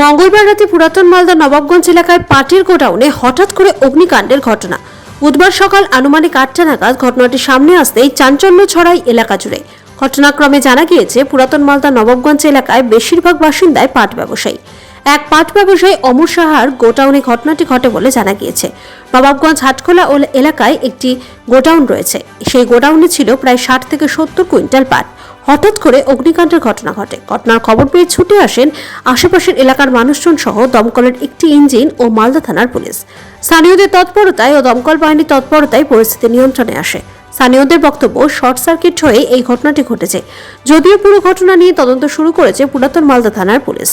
মঙ্গলবার রাতে পুরাতন মালদা নবাবগঞ্জ এলাকায় পাটের গোডাউনে হঠাৎ করে অগ্নিকাণ্ডের ঘটনা। বুধবার সকাল আনুমানিক আটটা নাগাদ ঘটনাটি সামনে আসতেই চাঞ্চল্য ছড়াই এলাকা জুড়ে। ঘটনাক্রমে জানা গিয়েছে, পুরাতন মালদা নবাবগঞ্জ এলাকায় বেশিরভাগ বাসিন্দায় পাট ব্যবসায়ী। এক পাট ব্যবসায়ী অমর সাহার গোডাউনে ঘটনাটি ঘটে বলে জানা গিয়েছে। নবাবগঞ্জ হাটখোলা এলাকায় একটি গোডাউন রয়েছে। সেই গোডাউনে ছিল প্রায় ষাট থেকে সত্তর কুইন্টাল পাট। হঠাৎ করে অগ্নিকাণ্ডের ঘটনা ঘটে। ঘটনার খবর পেয়ে ছুটে আসেন আশেপাশের এলাকার মানুষজন সহ দমকলের একটি ইঞ্জিন ও মালদা থানার পুলিশ। স্থানীয়দের তৎপরতায় ও দমকল বাহিনীর তৎপরতায় পরিস্থিতি নিয়ন্ত্রণে আসে। স্থানীয়দের বক্তব্য শর্ট সার্কিট হয়ে এই ঘটনাটি ঘটেছে। যদিও পুরো ঘটনা নিয়ে তদন্ত শুরু করেছে পুরাতন মালদা থানার পুলিশ।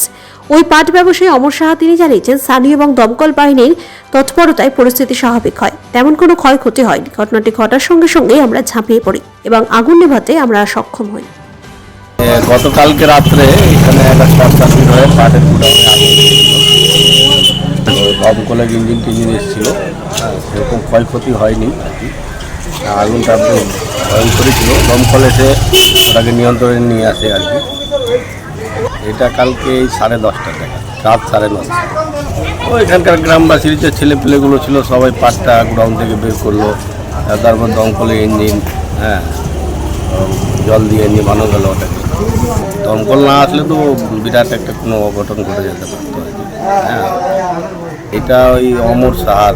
ওই পাট ব্যবসায়ী অমর সাহা তিনি জানিয়েছেন, স্থানীয় এবং দমকল বাহিনীর তৎপরতায় পরিস্থিতি স্বাভাবিক হয়। তেমন কোনো ক্ষয়ক্ষতি হয়নি। ঘটনাটি ঘটার সঙ্গে সঙ্গে আমরা ঝাঁপিয়ে পড়ি এবং আগুন নেভাতে আমরা সক্ষম হই। গতকালকে রাত্রে এখানে একটা শর্ট সার্কিট হয়ে পাটের গুদামে আগুন। দমকলের ইঞ্জিন টিঞ্জিন এসেছিল। সেরকম ক্ষয়ক্ষতি হয়নি আগুনটা ভয়ঙ্করই ছিল। দমকল এসে ওটাকে নিয়ন্ত্রণে নিয়ে আসে আর কি। এটা কালকে এই সাড়ে দশটা টাকা রাত সাড়ে নটা। ও এখানকার গ্রামবাসীর যে ছেলেপেলেগুলো ছিল, সবাই পাটটা গ্রাউন্ড থেকে বের করল। তারপর দমকলের ইঞ্জিন হ্যাঁ জল দিয়ে নিবানো গেল ওটাকে। দমকল না আসলে তো বিরাট একটা কোনো অঘটন ঘটে যেতে পারতো হ্যাঁ এটা ওই অমর সাহার